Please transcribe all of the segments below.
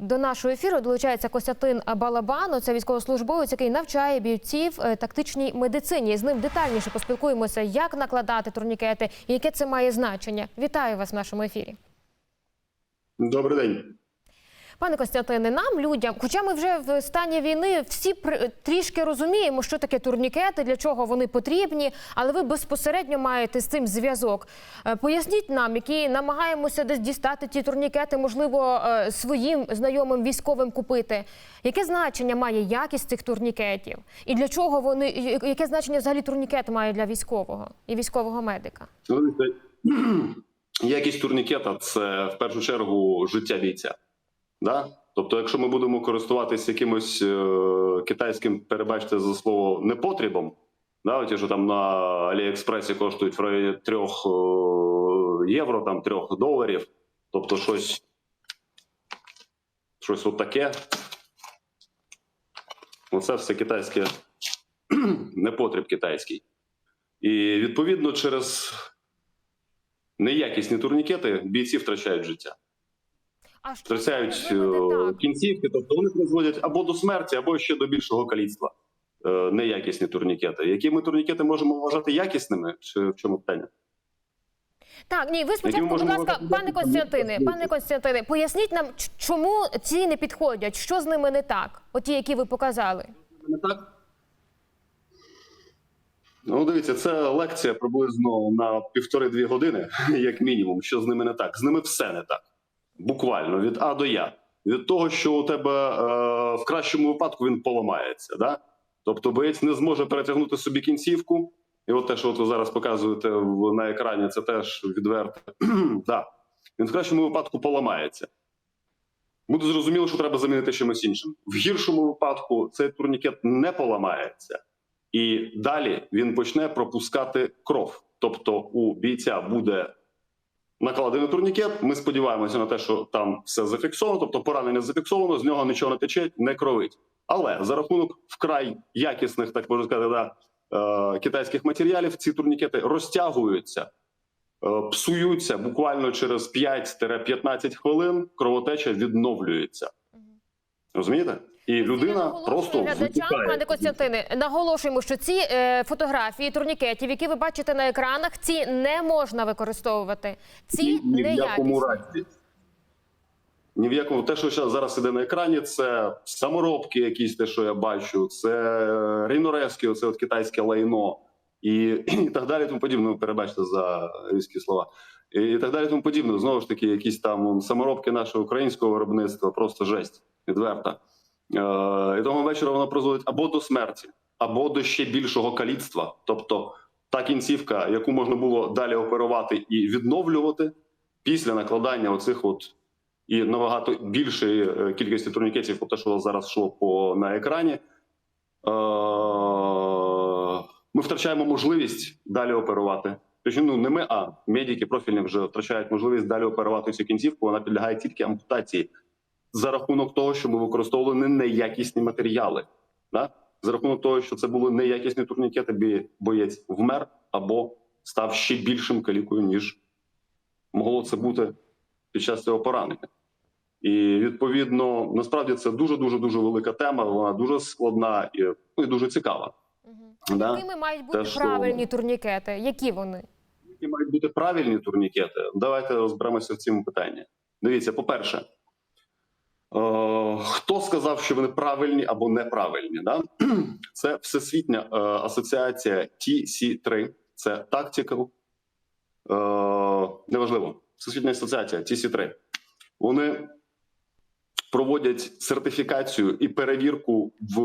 До нашого ефіру долучається Костятин Балабан. Це військовослужбовець, який навчає бійців е, тактичній медицині. З ним детальніше поспілкуємося, як накладати турнікети і яке це має значення. Вітаю вас в нашому ефірі. Добрий день. Пане Костянтине, нам людям, хоча ми вже в стані війни всі трішки розуміємо, що таке турнікети, для чого вони потрібні, але ви безпосередньо маєте з цим зв'язок. Е, Поясніть нам, які намагаємося десь дістати ті турнікети, можливо, е, своїм знайомим військовим купити. Яке значення має якість цих турнікетів? І для чого вони яке значення взагалі турнікет має для військового і військового медика? Якість турнікета це в першу чергу життя бійця. Да? Тобто, якщо ми будемо користуватися якимось е, китайським, перебачте за слово, непотрібом, да, ті, що там на Аліекспресі коштують в районі 3 євро, там 3 доларів, тобто щось, щось от таке. Оце все китайське непотріб китайський. І відповідно через неякісні турнікети бійці втрачають життя, втрачають е, кінцівки, тобто вони призводять або до смерті, або ще до більшого каліцтва. Е, Неякісні турнікети. Які ми турнікети можемо вважати якісними? Чи в чому питання? Так, ні, ви спочатку, будь ласка, пане Костянтине, пане Костянтине, поясніть нам, чому ці не підходять, що з ними не так, оті, які ви показали. Не так? Ну, дивіться, це лекція приблизно на півтори-дві години, як мінімум. Що з ними не так? З ними все не так. Буквально від А до Я. Від того, що у тебе е, в кращому випадку він поламається. Да? Тобто боєць не зможе перетягнути собі кінцівку. І от те, що от ви зараз показуєте на екрані, це теж відверте. да. Він в кращому випадку поламається. Буде зрозуміло, що треба замінити чимось іншим. В гіршому випадку цей турнікет не поламається, і далі він почне пропускати кров. Тобто у бійця буде накладений турнікет. Ми сподіваємося на те, що там все зафіксовано, тобто поранення зафіксовано, з нього нічого не тече, не кровить. Але за рахунок вкрай якісних, так можна сказати, да, е, китайських матеріалів, ці турнікети розтягуються е, псуються буквально через 5-15 хвилин, кровотеча відновлюється. Розумієте? І людина просто глядачам, пане Костянтине, наголошуємо, що ці е, фотографії турнікетів, які ви бачите на екранах, ці не можна використовувати. Ці ні в якому разі. Ні в якому те, що зараз іде на екрані, це саморобки, якісь те, що я бачу, це рейнорезки, оце от китайське лайно, і, і так далі. Тому подібне. Ну, перебачте за різкі слова. І, і так далі, тому подібне. Знову ж таки, якісь там саморобки нашого українського виробництва, просто жесть відверта. Е, і того вечора воно призводить або до смерті, або до ще більшого каліцтва. Тобто та кінцівка, яку можна було далі оперувати і відновлювати після накладання оцих от і набагато більшої е, кількості турнікетів, по те, що зараз йшло по на екрані. Е, ми втрачаємо можливість далі оперувати. Тобто, ну не ми, а медики профільні вже втрачають можливість далі оперувати цю кінцівку. Вона підлягає тільки ампутації за рахунок того, що ми використовували неякісні матеріали. Да? За рахунок того, що це були неякісні турнікети, бі- боєць вмер або став ще більшим калікою, ніж могло це бути під час цього поранення. І відповідно, насправді це дуже дуже дуже велика тема. Вона дуже складна і, ну, і дуже цікава. Мгм. Да. Якими мають бути Те, що- правильні турнікети? Які вони? Які мають бути правильні турнікети? Давайте розберемося в цьому питанні. Дивіться, по-перше, е, хто сказав, що вони правильні або неправильні? Да? Це Всесвітня е, асоціація TC3, це Tactical, е, неважливо, Всесвітня асоціація TC3. Вони проводять сертифікацію і перевірку в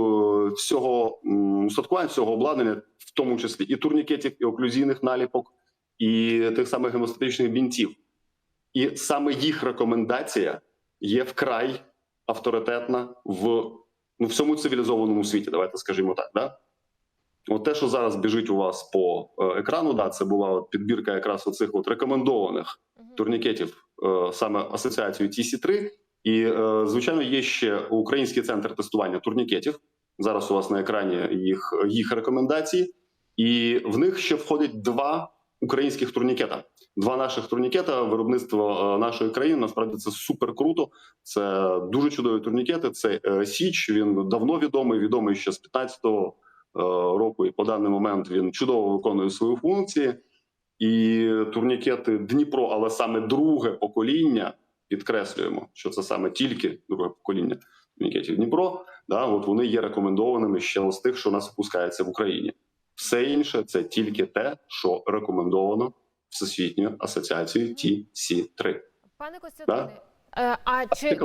всього устаткування, всього обладнання, в тому числі і турнікетів, і оклюзійних наліпок, і тих самих гемостатичних бінтів. І саме їх рекомендація є вкрай авторитетна в ну, всьому цивілізованому світі. Давайте скажімо так. Да? От те, що зараз біжить у вас по е, екрану, да, це була от підбірка якраз оцих от рекомендованих турнікетів е, саме асоціацією TC3. І, е, звичайно, є ще український центр тестування турнікетів. Зараз у вас на екрані їх, їх рекомендації, і в них ще входять два українських турнікета. Два наших турнікета виробництва е, нашої країни. Насправді це супер круто. Це дуже чудові турнікети. Це е, Січ. Він давно відомий, відомий ще з 15-го е, року. І по даний момент він чудово виконує свої функції. І турнікети Дніпро, але саме друге покоління. Підкреслюємо, що це саме тільки друге покоління турнікетів Дніпро. Да, от вони є рекомендованими ще з тих, що у нас випускається в Україні. Все інше це тільки те, що рекомендовано Всесвітньою асоціацією TC3. Пане Костянтине, е, а чи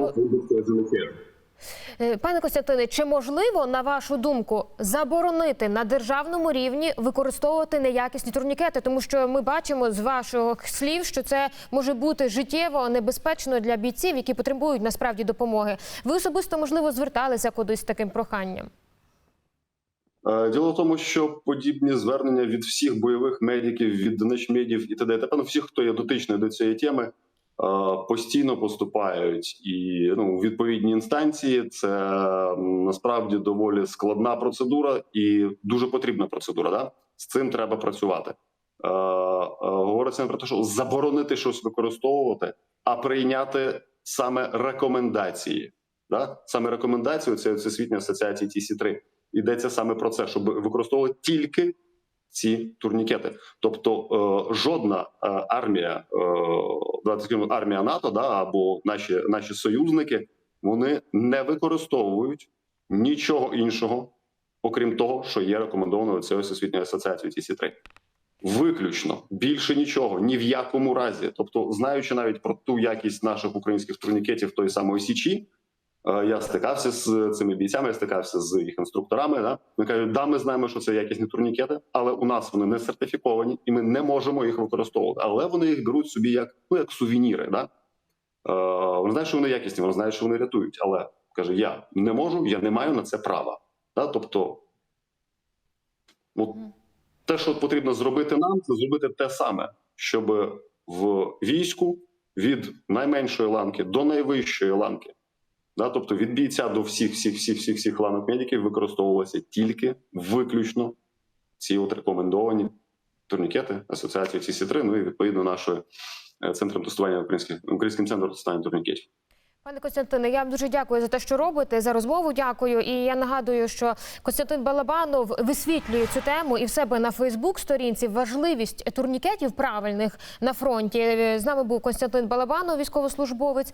Е, Пане Костянтине, чи можливо, на вашу думку, заборонити на державному рівні використовувати неякісні турнікети? Тому що ми бачимо з ваших слів, що це може бути життєво небезпечно для бійців, які потребують насправді допомоги. Ви особисто можливо зверталися кудись з таким проханням? Е, Діло в тому, що подібні звернення від всіх бойових медиків, від начмедів і т.д. т.п. ну, всіх, хто є дотичний до цієї теми, е, постійно поступають і ну, відповідні інстанції. Це насправді доволі складна процедура і дуже потрібна процедура. Да? З цим треба працювати. Е, Говориться про те, що заборонити щось використовувати, а прийняти саме рекомендації. Да? Саме рекомендацію це Всесвітньої асоціації TC3 йдеться саме про це, щоб використовувати тільки ці турнікети. Тобто е, жодна е, армія, е, армія НАТО, да, або наші, наші союзники, вони не використовують нічого іншого, окрім того, що є рекомендовано цією всесвітньою асоціацією TC3. Виключно більше нічого, ні в якому разі. Тобто, знаючи навіть про ту якість наших українських турнікетів тої самої січі, Я стикався з цими бійцями, я стикався з їх інструкторами. Да? Вони кажуть, да, ми знаємо, що це якісні турнікети, але у нас вони не сертифіковані, і ми не можемо їх використовувати. Але вони їх беруть собі як ну як сувеніри. Да? Е, вони знають, що вони якісні, вони знають, що вони рятують. Але каже: я не можу, я не маю на це права. Да? Тобто, от, те, що потрібно зробити нам, це зробити те саме, щоб в війську від найменшої ланки до найвищої ланки. Да, тобто від бійця до всіх, всіх, всіх, всіх, всіх ланок медиків використовувалися тільки виключно ці от рекомендовані турнікети асоціації CC3, ну і відповідно нашою е, центром тестування українським українським центром тестування турнікетів. Пане Костянтине, я вам дуже дякую за те, що робите, за розмову. Дякую. І я нагадую, що Костянтин Балабанов висвітлює цю тему і в себе на Фейсбук-сторінці важливість турнікетів правильних на фронті. З нами був Костянтин Балабанов, військовослужбовець.